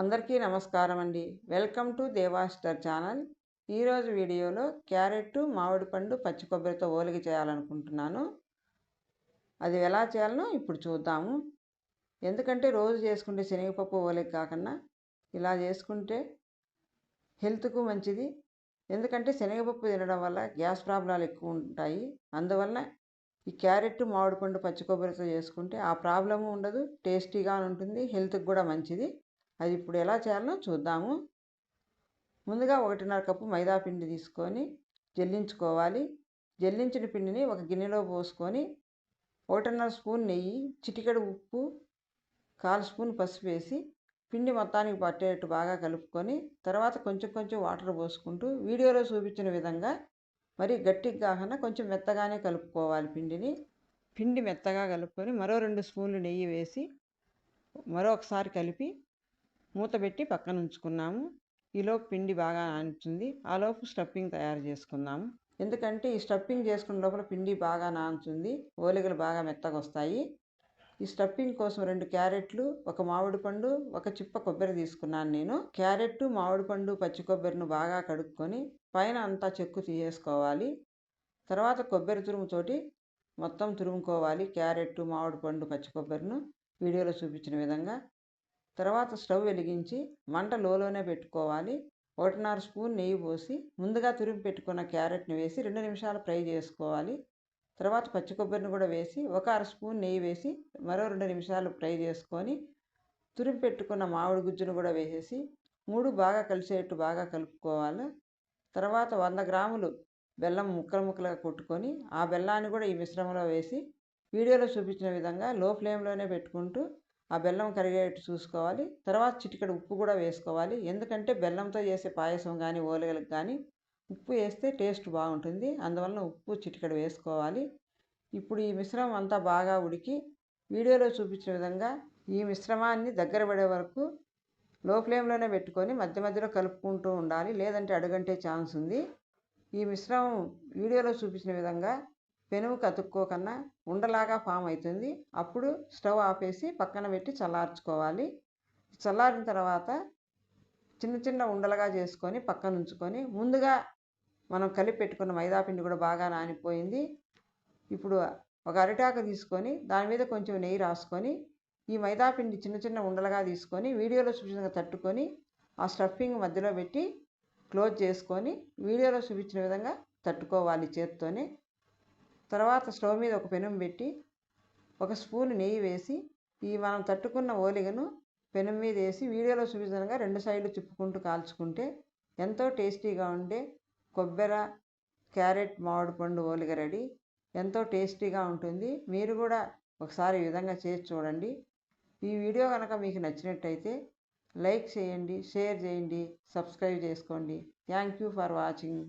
అందరికీ నమస్కారం అండి. వెల్కమ్ టు దేవాస్టర్ ఛానల్. ఈరోజు వీడియోలో క్యారెట్ మామిడి పండు పచ్చి కొబ్బరితో ఓలిగ చేయాలనుకుంటున్నాను. అది ఎలా చేయాలనో ఇప్పుడు చూద్దాము. ఎందుకంటే రోజు చేసుకుంటే శనగపప్పు ఓలిగ కాకుండా ఇలా చేసుకుంటే హెల్త్కు మంచిది. ఎందుకంటే శనగపప్పు తినడం వల్ల గ్యాస్ ప్రాబ్లాలు ఎక్కువ ఉంటాయి. అందువల్ల ఈ క్యారెట్ మామిడి పండు పచ్చి కొబ్బరితో చేసుకుంటే ఆ ప్రాబ్లము ఉండదు. టేస్టీగా ఉంటుంది. హెల్త్కి కూడా మంచిది. అది ఇప్పుడు ఎలా చేయాలో చూద్దాము. ముందుగా ఒకటిన్నర కప్పు మైదా పిండి తీసుకొని జల్లించుకోవాలి. జల్లించిన పిండిని ఒక గిన్నెలో పోసుకొని ఒకటిన్నర స్పూన్ నెయ్యి చిటికెడు ఉప్పు కాలు స్పూన్ పసుపు వేసి పిండి మొత్తానికి పట్టేటట్టు బాగా కలుపుకొని తర్వాత కొంచెం కొంచెం వాటర్ పోసుకుంటూ వీడియోలో చూపించిన విధంగా మరి గట్టిగా కాకుండా కొంచెం మెత్తగానే కలుపుకోవాలి పిండిని. పిండి మెత్తగా కలుపుకొని మరో రెండు స్పూన్లు నెయ్యి వేసి మరొకసారి కలిపి మూత పెట్టి పక్కన ఉంచుకున్నాము. ఈలోపు పిండి బాగా నానుతుంది. ఆలోపు స్టఫింగ్ తయారు చేసుకుందాము. ఎందుకంటే ఈ స్టఫింగ్ చేసుకున్న లోపల పిండి బాగా నానుతుంది. ఓలిగలు బాగా మెత్తగా వస్తాయి. ఈ స్టఫింగ్ కోసం రెండు క్యారెట్లు ఒక మామిడి పండు ఒక చిప్ప కొబ్బరి తీసుకున్నాను నేను. క్యారెట్ మామిడి పండు పచ్చి కొబ్బరిని బాగా కడుక్కొని పైన అంతా చెక్కు తీసేసుకోవాలి. తర్వాత కొబ్బరి తురుముతోటి మొత్తం తురుముకోవాలి. క్యారెట్ మామిడి పండు పచ్చి కొబ్బరిను. వీడియోలో చూపించిన విధంగా తర్వాత స్టవ్ వెలిగించి మంట లోలోనే పెట్టుకోవాలి. ఒకటిన్నర స్పూన్ నెయ్యి పోసి ముందుగా తురిమి పెట్టుకున్న క్యారెట్ని వేసి రెండు నిమిషాలు ఫ్రై చేసుకోవాలి. తర్వాత పచ్చి కొబ్బరిని కూడా వేసి ఒక అర స్పూన్ నెయ్యి వేసి మరో రెండు నిమిషాలు ఫ్రై చేసుకొని తురిమి పెట్టుకున్న మామిడి గుజ్జును కూడా వేసేసి మూడు బాగా కలిసేట్టు బాగా కలుపుకోవాలి. తర్వాత వంద గ్రాములు బెల్లం ముక్కలు ముక్కలుగా కొట్టుకొని ఆ బెల్లాన్ని కూడా ఈ మిశ్రమంలో వేసి వీడియోలో చూపించిన విధంగా లో ఫ్లేమ్లోనే పెట్టుకుంటూ ఆ బెల్లం కరిగేట్టు చూసుకోవాలి. తర్వాత చిటికెడు ఉప్పు కూడా వేసుకోవాలి. ఎందుకంటే బెల్లంతో చేసే పాయసం కానీ ఓలిగలకు కానీ ఉప్పు వేస్తే టేస్ట్ బాగుంటుంది. అందువలన ఉప్పు చిటికెడు వేసుకోవాలి. ఇప్పుడు ఈ మిశ్రమం అంతా బాగా ఉడికి వీడియోలో చూపించిన విధంగా ఈ మిశ్రమాన్ని దగ్గర పడే వరకు లో ఫ్లేమ్లోనే పెట్టుకొని మధ్య మధ్యలో కలుపుకుంటూ ఉండాలి. లేదంటే అడుగంటే ఛాన్స్ ఉంది. ఈ మిశ్రమం వీడియోలో చూపించిన విధంగా పెనుగు కతుక్కోకన్నా ఉండలాగా ఫామ్ అవుతుంది అప్పుడు స్టవ్ ఆపేసి పక్కన పెట్టి చల్లార్చుకోవాలి. చల్లారిన తర్వాత చిన్న చిన్న ఉండలుగా చేసుకొని పక్కన ఉంచుకొని ముందుగా మనం కలిపి పెట్టుకున్న మైదాపిండి కూడా బాగా నానిపోయింది. ఇప్పుడు ఒక అరిటాకు తీసుకొని దాని మీద కొంచెం నెయ్యి రాసుకొని ఈ మైదాపిండి చిన్న చిన్న ఉండలుగా తీసుకొని వీడియోలో చూపించిన తట్టుకొని ఆ స్టఫింగ్ మధ్యలో పెట్టి క్లోజ్ చేసుకొని వీడియోలో చూపించిన విధంగా తట్టుకోవాలి చేత్తోనే. తర్వాత స్టవ్ మీద ఒక పెనం పెట్టి ఒక స్పూన్ నెయ్యి వేసి ఈ మనం తట్టుకున్న ఓలిగను పెనం మీద వేసి వీడియోలో చూపించగా రెండు సైడ్లు తిప్పుకుంటూ కాల్చుకుంటే ఎంతో టేస్టీగా ఉండే కొబ్బరి క్యారెట్ మామిడి పండు ఓలిగ రెడీ. ఎంతో టేస్టీగా ఉంటుంది. మీరు కూడా ఒకసారి ఈ విధంగా చేసి చూడండి. ఈ వీడియో కనుక మీకు నచ్చినట్టయితే లైక్ చేయండి షేర్ చేయండి సబ్స్క్రైబ్ చేసుకోండి. Thank you for watching.